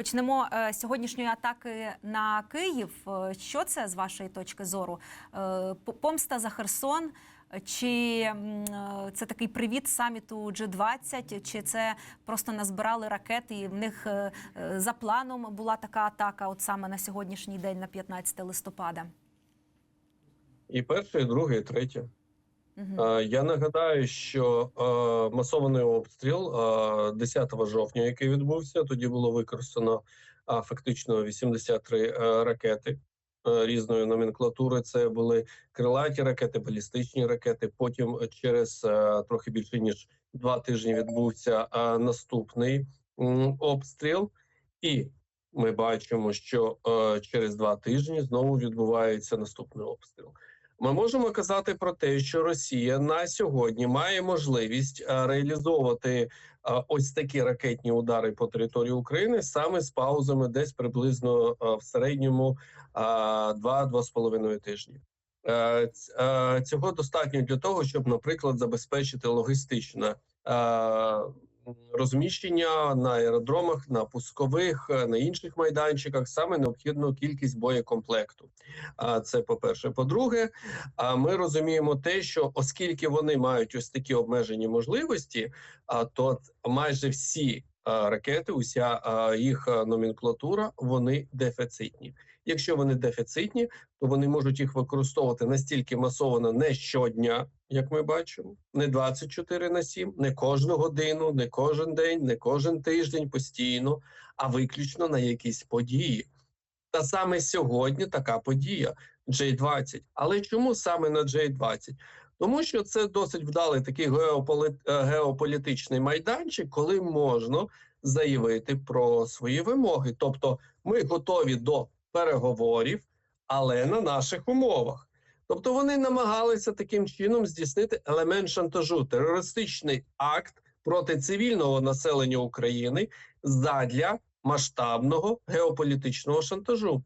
Почнемо е, з сьогоднішньої атаки на Київ. Е, Що це з вашої точки зору? Е, Помста за Херсон? Чи це такий привіт саміту G20, чи це просто назбирали ракети, і в них за планом була така атака, от саме на сьогоднішній день, на 15 листопада? І перше, і друге, і третє. Е, Я нагадаю, що е, масований обстріл е, 10 жовтня, який відбувся, тоді було використано е, фактично 83 е, ракети е, різної номенклатури. Це були крилаті ракети, балістичні ракети. Потім е, через е, трохи більше ніж два тижні відбувся е, наступний обстріл, і ми бачимо, що е, через два тижні знову відбувається наступний обстріл. Ми можемо казати про те, що Росія на сьогодні має можливість е, реалізовувати е, ось такі ракетні удари по території України саме з паузами десь приблизно е, в середньому 2-2,5 тижні. Цього достатньо для того, щоб, наприклад, забезпечити логістичне е, розміщення на аеродромах, на пускових, е, на інших майданчиках, саме необхідну кількість боєкомплекту. А це по перше. По-друге, а ми розуміємо те, що оскільки вони мають ось такі обмежені можливості, а то майже всі ракети, уся їх номенклатура, вони дефіцитні. Якщо вони дефіцитні, то вони можуть їх використовувати настільки масово не щодня, як ми бачимо, не 24 на 7, не кожну годину, не кожен день, не кожен тиждень постійно, а виключно на якісь події. Та саме сьогодні така подія J20. Але чому саме на J20? Тому що це досить вдалий такий геополи- е, геополітичний майданчик, коли можна заявити про свої вимоги. Тобто, ми готові до переговорів, але на наших умовах. Тобто вони намагалися таким чином здійснити елемент шантажу, терористичний акт проти цивільного населення України задля масштабного геополітичного шантажу.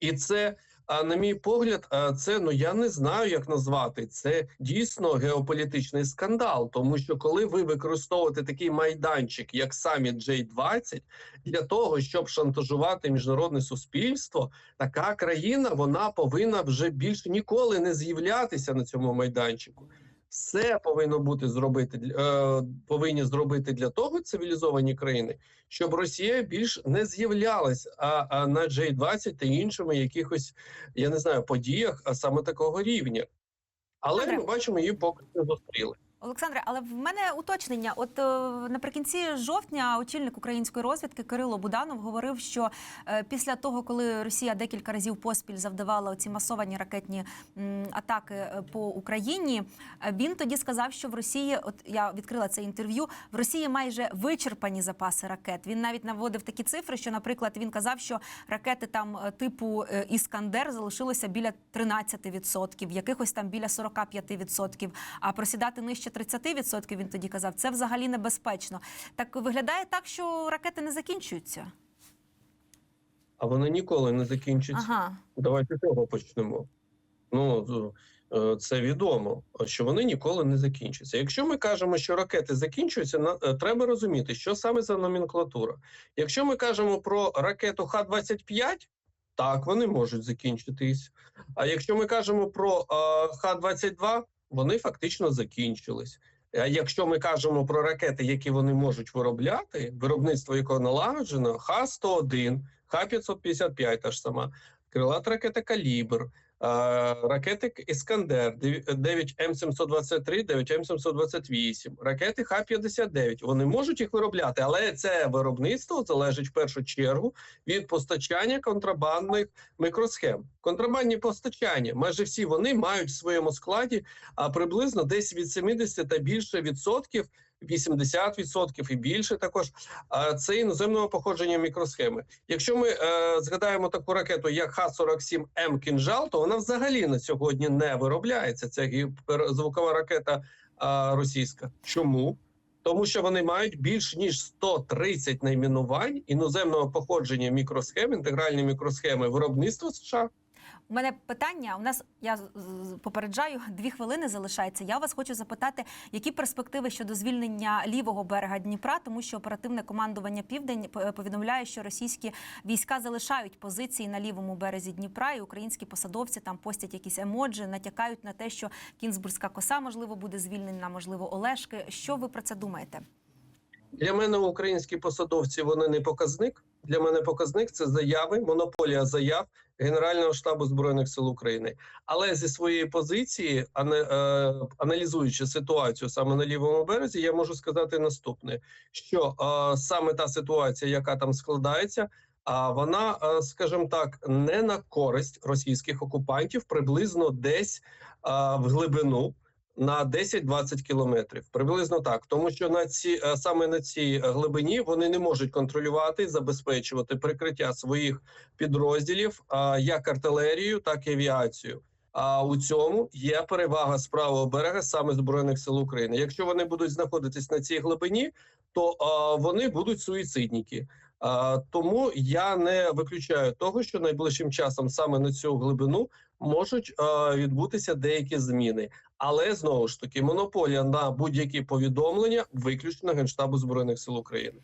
І це, а, на мій погляд, це ну я не знаю, як назвати. Це дійсно геополітичний скандал, тому що коли ви використовуєте такий майданчик, як саміт J20, для того, щоб шантажувати міжнародне суспільство, така країна вона повинна вже більше ніколи не з'являтися на цьому майданчику. Все повинно бути зробити е, повинні зробити для того цивілізовані країни, щоб Росія більш не з'являлась а, а на J20 та іншими якихось, я не знаю, подіях, а саме такого рівня. Але Добре. ми бачимо, її поки не зустріли. Олександре, але в мене уточнення. От е, наприкінці жовтня очільник української розвідки Кирило Буданов говорив, що е, після того, коли Росія декілька разів поспіль завдавала ці масовані ракетні атаки е, по Україні, він тоді сказав, що в Росії, от я відкрила це інтерв'ю, в Росії майже вичерпані запаси ракет. Він навіть наводив такі цифри, що, наприклад, він казав, що ракети там типу Іскандер залишилося біля 13%, якихось там біля 45%, а просідати нижче 30% він тоді казав, це взагалі небезпечно. Так виглядає так, що ракети не закінчуються. А вони ніколи не закінчаться. Ага. Давайте з цього почнемо. Ну е, це відомо, що вони ніколи не закінчаться. Якщо ми кажемо, що ракети закінчуються, е, треба розуміти, що саме за номенклатура. Якщо ми кажемо про ракету Х-25, так вони можуть закінчитись. А якщо ми кажемо про е, Х-22, вони фактично закінчились. А якщо ми кажемо про ракети, які вони можуть виробляти, виробництво якого налагоджено, Х-101, Х-555 та ж сама, крилата ракета Калібр, е, ракети Іскандер, 9М723, 9М728, ракети Х-59. Вони можуть їх виробляти, але це виробництво залежить в першу чергу від постачання контрабандних мікросхем. Контрабандні постачання, майже всі вони мають в своєму складі а приблизно десь від 70 та більше відсотків. 80% і більше також це іноземного походження мікросхеми. Якщо ми е, згадаємо таку ракету, як Х-47М «Кінжал», то вона взагалі на сьогодні не виробляється. Це гіперзвукова ракета а, російська. Чому? Тому що вони мають більш ніж 130 найменувань іноземного походження мікросхем, інтегральні мікросхеми виробництва США. У мене питання. У нас я попереджаю, дві хвилини залишається. Я вас хочу запитати, які перспективи щодо звільнення лівого берега Дніпра, тому що оперативне командування Південь повідомляє, що російські війська залишають позиції на лівому березі Дніпра, і українські посадовці там постять якісь емоджі, натякають на те, що Кінзбурзька коса можливо буде звільнена, можливо, Олешки. Що ви про це думаєте? Для мене українські посадовці вони не показник. Для мене показник це заяви, монополія заяв Генерального штабу збройних сил України. Але зі своєї позиції, е, аналізуючи ситуацію саме на лівому березі, я можу сказати наступне: що е, саме та ситуація, яка там складається. А вона, е, скажімо так, не на користь російських окупантів, приблизно десь в глибину на 10-20 кілометрів. Приблизно так, тому що на ці е, саме на цій е, глибині вони не можуть контролювати, забезпечувати прикриття своїх підрозділів як артилерію, так і авіацію. А у цьому є перевага з правого берега саме збройних сил України. Якщо вони будуть знаходитись на цій глибині, то а, вони будуть суїцидники. Тому я не виключаю того, що найближчим часом саме на цю глибину можуть а, відбутися деякі зміни. Але знову ж таки, монополія на будь-які повідомлення виключно генштабу збройних сил України.